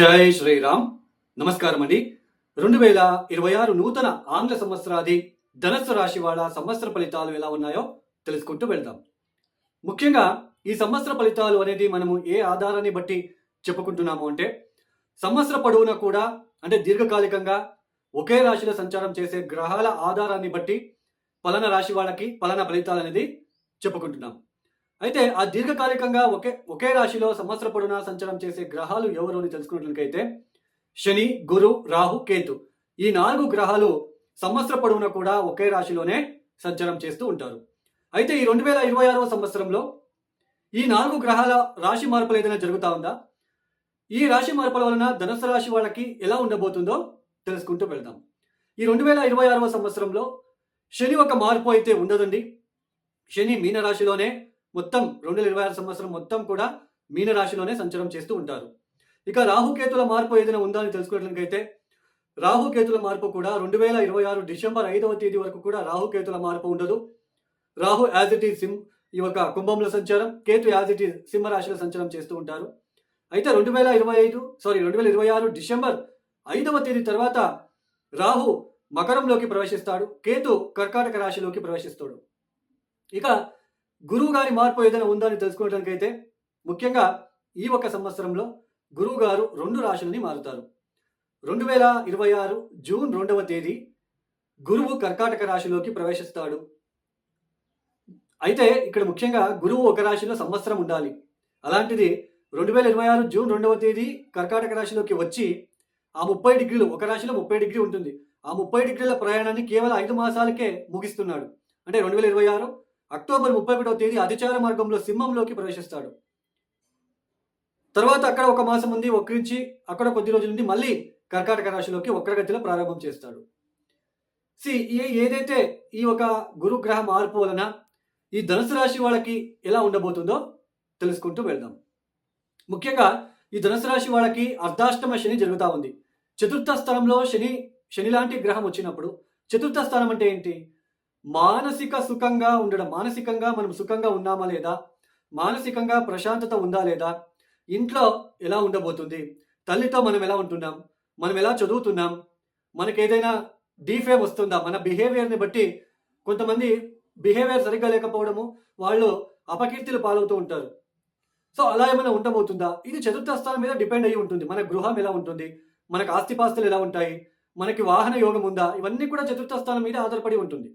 జై శ్రీరామ్. నమస్కారం అండి రెండు వేల ఇరవై ఆరు నూతన ఆంగ్ల సంవత్సరాది ధనస్సు రాశి వాళ్ళ సంవత్సర ఫలితాలు ఎలా ఉన్నాయో తెలుసుకుంటూ వెళ్దాం. ముఖ్యంగా ఈ సంవత్సర ఫలితాలు అనేది మనము ఏ ఆధారాన్ని బట్టి చెప్పుకుంటున్నాము అంటే సంవత్సర పొడవునా కూడా అంటే దీర్ఘకాలికంగా ఒకే రాశిలో సంచారం చేసే గ్రహాల ఆధారాన్ని బట్టి పలానా రాశి వాళ్ళకి పలానా ఫలితాలు అనేది చెప్పుకుంటున్నాం. అయితే ఆ దీర్ఘకాలికంగా ఒకే ఒకే రాశిలో సంవత్సర పొడవునా సంచారం చేసే గ్రహాలు ఎవరు అని తెలుసుకున్నట్లయితే శని గురు రాహు కేతు. ఈ నాలుగు గ్రహాలు సంవత్సర పొడవునా కూడా ఒకే రాశిలోనే సంచారం చేస్తూ ఉంటారు. అయితే ఈ రెండు వేల ఇరవై ఆరవ సంవత్సరంలో ఈ నాలుగు గ్రహాల రాశి మార్పులు ఏదైనా జరుగుతా ఉందా? ఈ రాశి మార్పుల వలన ధనుసు రాశి వాళ్ళకి ఎలా ఉండబోతుందో తెలుసుకుంటూ వెళ్దాం. ఈ రెండు వేల ఇరవై ఆరవ సంవత్సరంలో శని ఒక మార్పు అయితే ఉండదండి. శని మీనరాశిలోనే మొత్తం రెండు వేల ఇరవై ఆరు సంవత్సరం మొత్తం కూడా మీనరాశిలోనే సంచారం చేస్తూ ఉంటారు. ఇక రాహుకేతుల మార్పు ఏదైనా ఉందా అని తెలుసుకోవడానికైతే రాహుకేతుల మార్పు కూడా రెండు వేల ఇరవై ఆరు డిసెంబర్ ఐదవ తేదీ వరకు కూడా రాహుకేతుల మార్పు ఉండదు. రాహు యాజ్ ఇట్ ఈజ్ సిమ్ ఈ యొక్క కుంభంలో సంచారం కేతు యాజ్ ఇట్ ఈజ్ సింహరాశిలో సంచారం చేస్తూ ఉంటారు. అయితే రెండు వేల ఇరవై ఐదు సారీ రెండు వేల ఇరవై ఆరు డిసెంబర్ ఐదవ తేదీ తర్వాత రాహు మకరంలోకి ప్రవేశిస్తాడు కేతు కర్కాటక రాశిలోకి ప్రవేశిస్తాడు. ఇక గురువు గారి మార్పు ఏదైనా ఉందా అని అయితే ముఖ్యంగా ఈ ఒక సంవత్సరంలో గురువు గారు రెండు రాశులని మారుతారు. రెండు వేల ఇరవై ఆరు జూన్ రెండవ తేదీ గురువు కర్కాటక రాశిలోకి ప్రవేశిస్తాడు. అయితే ఇక్కడ ముఖ్యంగా గురువు ఒక రాశిలో సంవత్సరం ఉండాలి. అలాంటిది రెండు వేల ఇరవై ఆరు జూన్ రెండవ తేదీ కర్కాటక రాశిలోకి వచ్చి ఆ ముప్పై డిగ్రీలు ఒక రాశిలో ముప్పై డిగ్రీ ఉంటుంది. ఆ ముప్పై డిగ్రీల ప్రయాణాన్ని కేవలం ఐదు మాసాలకే ముగిస్తున్నాడు. అంటే రెండు వేల ఇరవై ఆరు అక్టోబర్ ముప్పై ఒకటవ తేదీ అతిచార మార్గంలో సింహంలోకి ప్రవేశిస్తాడు. తర్వాత అక్కడ ఒక మాసం ఉంది వక్రించి అక్కడ కొద్ది రోజుల నుండి మళ్ళీ కర్కాటక రాశిలోకి వక్రగతిలో ప్రారంభం చేస్తాడు. సి ఏదైతే ఈ ఒక గురుగ్రహ మార్పు వలన ఈ ధనుసు రాశి వాళ్ళకి ఎలా ఉండబోతుందో తెలుసుకుంటూ వెళ్దాం. ముఖ్యంగా ఈ ధనుసు రాశి వాళ్ళకి అర్ధాష్టమ శని జరుగుతూ ఉంది. చతుర్థ స్థలంలో శని శని లాంటి గ్రహం వచ్చినప్పుడు చతుర్థ స్థానం అంటే ఏంటి? మానసిక సుఖంగా ఉండడం మానసికంగా మనం సుఖంగా ఉన్నామా లేదా? మానసికంగా ప్రశాంతత ఉందా లేదా? ఇంట్లో ఎలా ఉండబోతుంది? తల్లితో మనం ఎలా ఉంటున్నాం? మనం ఎలా చదువుతున్నాం? మనకి ఏదైనా డీఫేమ్ వస్తుందా? మన బిహేవియర్ని బట్టి కొంతమంది బిహేవియర్ సరిగ్గా లేకపోవడము వాళ్ళు అపకీర్తిలు పాలవుతూ ఉంటారు. సో అలా ఏమైనా ఉండబోతుందా? ఇది చతుర్థ స్థానం మీద డిపెండ్ అయ్యి ఉంటుంది. మన గృహం ఎలా ఉంటుంది? మనకు ఆస్తిపాస్తులు ఎలా ఉంటాయి? మనకి వాహన యోగం ఉందా? ఇవన్నీ కూడా చతుర్థ స్థానం మీద ఆధారపడి ఉంటుంది.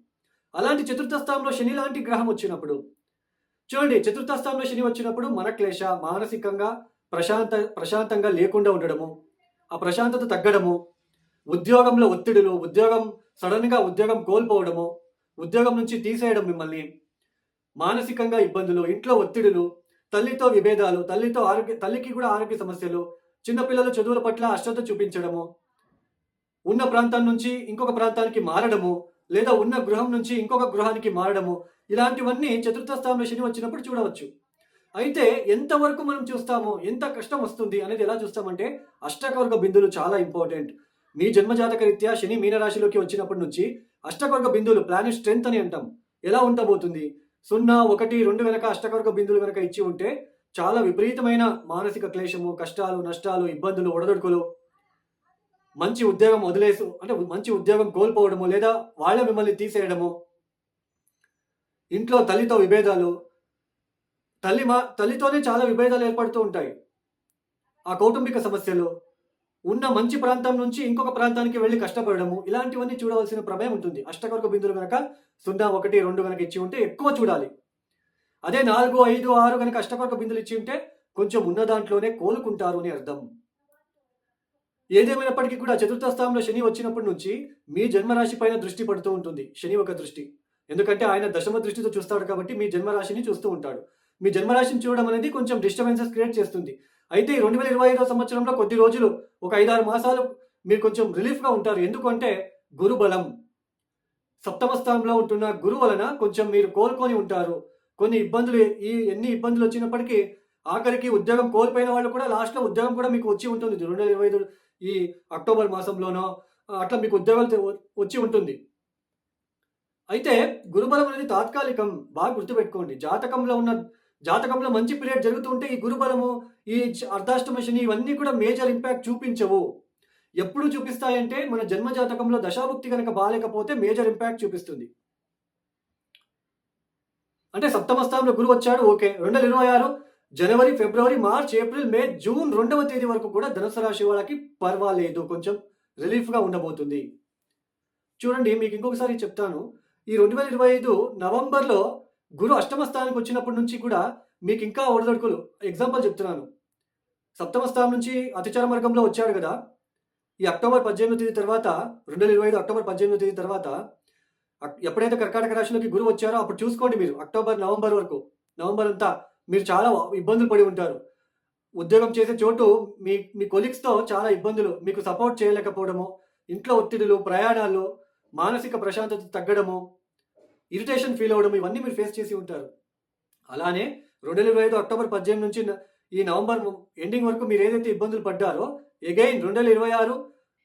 అలాంటి చతుర్థ స్థానంలో శని లాంటి గ్రహం వచ్చినప్పుడు చూడండి చతుర్థ స్థానంలో శని వచ్చినప్పుడు మన క్లేశ మానసికంగా ప్రశాంత ప్రశాంతంగా లేకుండా ఉండడము ఆ ప్రశాంతత తగ్గడము ఉద్యోగంలో ఒత్తిడులు ఉద్యోగం సడన్గా ఉద్యోగం కోల్పోవడము ఉద్యోగం నుంచి తీసేయడం మిమ్మల్ని మానసికంగా ఇబ్బందులు ఇంట్లో ఒత్తిడులు తల్లితో విభేదాలు తల్లితో ఆరోగ్య తల్లికి కూడా ఆరోగ్య సమస్యలు చిన్నపిల్లల చదువుల పట్ల అశ్రద్ధ చూపించడము ఉన్న ప్రాంతం నుంచి ఇంకొక ప్రాంతానికి మారడము లేదా ఉన్న గృహం నుంచి ఇంకొక గృహానికి మారడము? ఇలాంటివన్నీ చతుర్థ స్థానంలో శని వచ్చినప్పుడు చూడవచ్చు. అయితే ఎంతవరకు మనం చూస్తాము ఎంత కష్టం వస్తుంది అనేది ఎలా చూస్తామంటే అష్టకవర్గ బిందువులు చాలా ఇంపార్టెంట్. మీ జన్మజాతక రీత్యా శని మీనరాశిలోకి వచ్చినప్పటి నుంచి అష్టకవర్గ బిందువులు ప్లానెట్ స్ట్రెంత్ అని అంటాం. ఎలా ఉండబోతుంది? సున్నా ఒకటి రెండు వెనక అష్టకవర్గ బిందువులు వెనక ఇచ్చి ఉంటే చాలా విపరీతమైన మానసిక క్లేశము కష్టాలు నష్టాలు ఇబ్బందులు ఒడదొడుకులు మంచి ఉద్యోగం వదిలేసు అంటే మంచి ఉద్యోగం కోల్పోవడము లేదా వాళ్ళ మిమ్మల్ని తీసేయడము. ఇంట్లో తల్లితో విభేదాలు తల్లి మా తల్లితోనే చాలా విభేదాలు ఏర్పడుతూ ఉంటాయి. ఆ కౌటుంబిక సమస్యలు ఉన్న మంచి ప్రాంతం నుంచి ఇంకొక ప్రాంతానికి వెళ్ళి కష్టపడము ఇలాంటివన్నీ చూడవలసిన ప్రమేయం ఉంటుంది. అష్టకర్క బిందులు కనుక సున్నా ఒకటి రెండు కనుక ఇచ్చి ఉంటే ఎక్కువ చూడాలి. అదే నాలుగు ఐదు ఆరు కనుక అష్టకర్క బిందులు ఇచ్చి ఉంటే కొంచెం ఉన్న దాంట్లోనే కోలుకుంటారు అని అర్థం. ఏదేమైనప్పటికీ కూడా చతుర్థ స్థానంలో శని వచ్చినప్పటి నుంచి మీ జన్మరాశి పైన దృష్టి పడుతూ ఉంటుంది. శని ఒక దృష్టి. ఎందుకంటే ఆయన దశమ దృష్టితో చూస్తాడు కాబట్టి మీ జన్మరాశిని చూస్తూ ఉంటాడు. మీ జన్మరాశిని చూడడం అనేది కొంచెం డిస్టర్బెన్సెస్ క్రియేట్ చేస్తుంది. అయితే రెండు వేల ఇరవై ఐదో సంవత్సరంలో కొద్ది రోజులు ఒక ఐదారు మాసాలు మీరు కొంచెం రిలీఫ్గా ఉంటారు. ఎందుకంటే గురు బలం. సప్తమ స్థానంలో ఉంటున్న గురు వలన కొంచెం మీరు కోలుకొని ఉంటారు. కొన్ని ఇబ్బందులు ఈ ఎన్ని ఇబ్బందులు వచ్చినప్పటికీ ఆఖరికి ఉద్యోగం కోల్పోయిన వాళ్ళు కూడా లాస్ట్లో ఉద్యోగం కూడా మీకు వచ్చి ఉంటుంది. రెండు వేల ఇరవై ఐదు ఈ అక్టోబర్ మాసంలోనో అట్లా మీకు ఉద్యోగాలు వచ్చి ఉంటుంది. అయితే గురుబలం అనేది తాత్కాలికం బాగా గుర్తుపెట్టుకోండి. జాతకంలో ఉన్న జాతకంలో మంచి పీరియడ్ జరుగుతుంటే ఈ గురుబలము ఈ చ- అర్ధాష్టమ శని ఇవన్నీ కూడా మేజర్ ఇంపాక్ట్ చూపించవు. ఎప్పుడు చూపిస్తాయంటే మన జన్మ జాతకంలో దశాభుక్తి కనుక బాగాలేకపోతే మేజర్ ఇంపాక్ట్ చూపిస్తుంది. అంటే సప్తమ స్థానంలో గురువు వచ్చాడు ఓకే. రెండు వేల ఇరవై ఆరు జనవరి February March April May June రెండవ తేదీ వరకు కూడా ధనుసు రాశి వాళ్ళకి పర్వాలేదు. కొంచెం రిలీఫ్గా ఉండబోతుంది. చూడండి మీకు ఇంకొకసారి చెప్తాను. ఈ రెండు వేల ఇరవై ఐదు నవంబర్లో గురు అష్టమ స్థానానికి వచ్చినప్పటి నుంచి కూడా మీకు ఇంకా ఒడదొడుకులు. ఎగ్జాంపుల్ చెప్తున్నాను. సప్తమ స్థానం నుంచి అతిచార మార్గంలో వచ్చాడు కదా. ఈ అక్టోబర్ పద్దెనిమిది తేదీ తర్వాత రెండు వేల ఇరవై ఐదు అక్టోబర్ పద్దెనిమిది తేదీ తర్వాత ఎప్పుడైతే కర్కాటక రాశిలోకి గురువు వచ్చారో అప్పుడు చూసుకోండి మీరు అక్టోబర్ నవంబర్ వరకు. నవంబర్ అంతా మీరు చాలా ఇబ్బందులు పడి ఉంటారు. ఉద్యోగం చేసే చోటు మీ మీ కొలీగ్స్తో చాలా ఇబ్బందులు. మీకు సపోర్ట్ చేయలేకపోవడము ఇంట్లో ఒత్తిడులు ప్రయాణాలు మానసిక ప్రశాంతత తగ్గడము ఇరిటేషన్ ఫీల్ అవ్వడం ఇవన్నీ మీరు ఫేస్ చేసి ఉంటారు. అలానే రెండు వేల ఇరవై ఐదు అక్టోబర్ పద్దెనిమిది నుంచి ఈ నవంబర్ ఎండింగ్ వరకు మీరు ఏదైతే ఇబ్బందులు పడ్డారో ఎగైన్ రెండు వేల ఇరవై ఆరు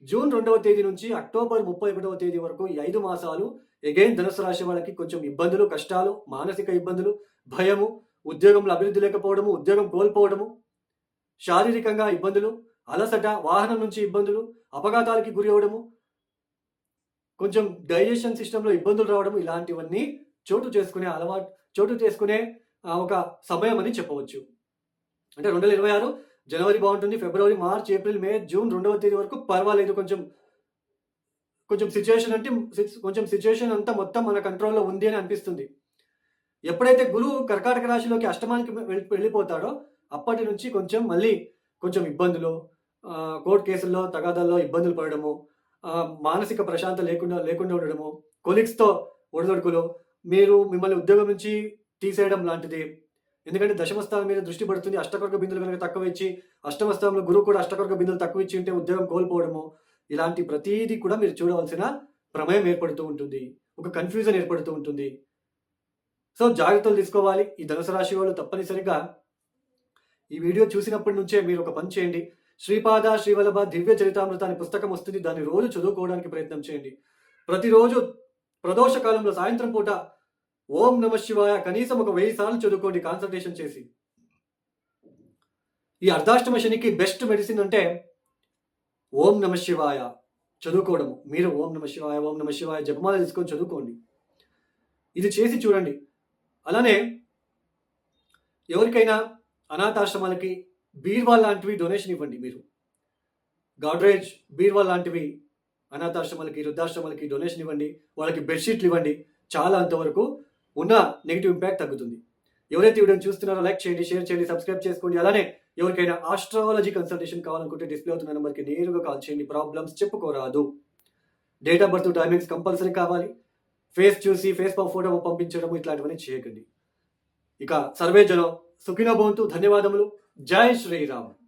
జూన్ రెండవ తేదీ నుంచి అక్టోబర్ ముప్పై ఒకటవ తేదీ వరకు ఈ ఐదు మాసాలు ఎగైన్ ధనుసు రాశి వాళ్ళకి కొంచెం ఇబ్బందులు కష్టాలు మానసిక ఇబ్బందులు భయము ఉద్యోగంలో అభివృద్ధి లేకపోవడము ఉద్యోగం కోల్పోవడము శారీరకంగా ఇబ్బందులు అలసట వాహనం నుంచి ఇబ్బందులు అపఘాతాలకి గురి అవడము కొంచెం డైజెషన్ సిస్టంలో ఇబ్బందులు రావడం ఇలాంటివన్నీ చోటు చేసుకునే అలవాటు చోటు చేసుకునే ఒక సమయం అని చెప్పవచ్చు. అంటే రెండు వేల ఇరవై ఆరు జనవరి బాగుంటుంది February March April May June రెండవ తేదీ వరకు పర్వాలేదు. కొంచెం కొంచెం సిచ్యువేషన్ అంటే కొంచెం సిచ్యువేషన్ అంతా మొత్తం మన కంట్రోల్లో ఉంది అని అనిపిస్తుంది. ఎప్పుడైతే గురువు కర్కాటక రాశిలోకి అష్టమానికి వెళ్ళి- వెళ్ళిపోతాడో అప్పటి నుంచి కొంచెం మళ్ళీ కొంచెం ఇబ్బందులు కోర్టు కేసుల్లో తగాదాల్లో ఇబ్బందులు పడడము మానసిక ప్రశాంత లేకుండా లేకుండా ఉండడము కొలీగ్స్తో ఒడిదొడుకులు మీరు మిమ్మల్ని ఉద్యోగం నుంచి తీసేయడం లాంటిది. ఎందుకంటే దశమస్థానం మీద దృష్టి పడుతుంది అష్టకొరక బిందులు కనుక తక్కువ ఇచ్చి అష్టమస్థానంలో గురువు కూడా అష్టకొరక బిందులు తక్కువ ఇచ్చి ఉంటే ఉద్యోగం కోల్పోవడము ఇలాంటి ప్రతీది కూడా మీరు చూడవలసిన ప్రమేయం ఏర్పడుతూ ఉంటుంది. ఒక కన్ఫ్యూజన్ ఏర్పడుతూ ఉంటుంది. సో జాగ్రత్తలు తీసుకోవాలి. ఈ ధనుసు రాశి వాళ్ళు తప్పనిసరిగా ఈ వీడియో చూసినప్పటి నుంచే మీరు ఒక పని చేయండి. శ్రీపాద శ్రీవల్లభ దివ్య చరితామృత అనే పుస్తకం వస్తుంది. దాన్ని రోజు చదువుకోవడానికి ప్రయత్నం చేయండి. ప్రతిరోజు ప్రదోష కాలంలో సాయంత్రం పూట ఓం నమ శివాయ కనీసం ఒక వెయ్యి సార్లు చదువుకోండి కాన్సన్ట్రేషన్ చేసి. ఈ అర్ధాష్టమ శనికి బెస్ట్ మెడిసిన్ అంటే ఓం నమ శివాయ చదువుకోవడము. మీరు ఓం నమ శివాయ ఓం నమ శివాయ జపమాల తీసుకొని చదువుకోండి. ఇది చేసి చూడండి. అలానే ఎవరికైనా అనాథాశ్రమాలకి బీర్వాల్ లాంటివి డొనేషన్ ఇవ్వండి మీరు. గాడ్రేజ్ బీర్వాల్ లాంటివి అనాథాశ్రమాలకి వృద్ధాశ్రమాలకి డొనేషన్ ఇవ్వండి. వాళ్ళకి బెడ్షీట్లు ఇవ్వండి. చాలా అంతవరకు ఉన్న నెగిటివ్ ఇంపాక్ట్ తగ్గుతుంది. ఎవరైతే వీడియోని చూస్తున్నారో లైక్ చేయండి షేర్ చేయండి సబ్స్క్రైబ్ చేసుకోండి. అలానే ఎవరికైనా ఆస్ట్రాలజీ కన్సల్టేషన్ కావాలనుకుంటే డిస్ప్లే అవుతున్న నెంబర్కి నేరుగా కాల్ చేయండి. Problems చెప్పుకోరాదు. Date of birth timings compulsory కావాలి. ఫేస్ చూసి ఫేస్ ఫోటో పంపించడం ఇట్లాంటివన్నీ చేయకండి. ఇక సర్వే జనం సుఖిన భవంతు ధన్యవాదములు. జై శ్రీరామ్.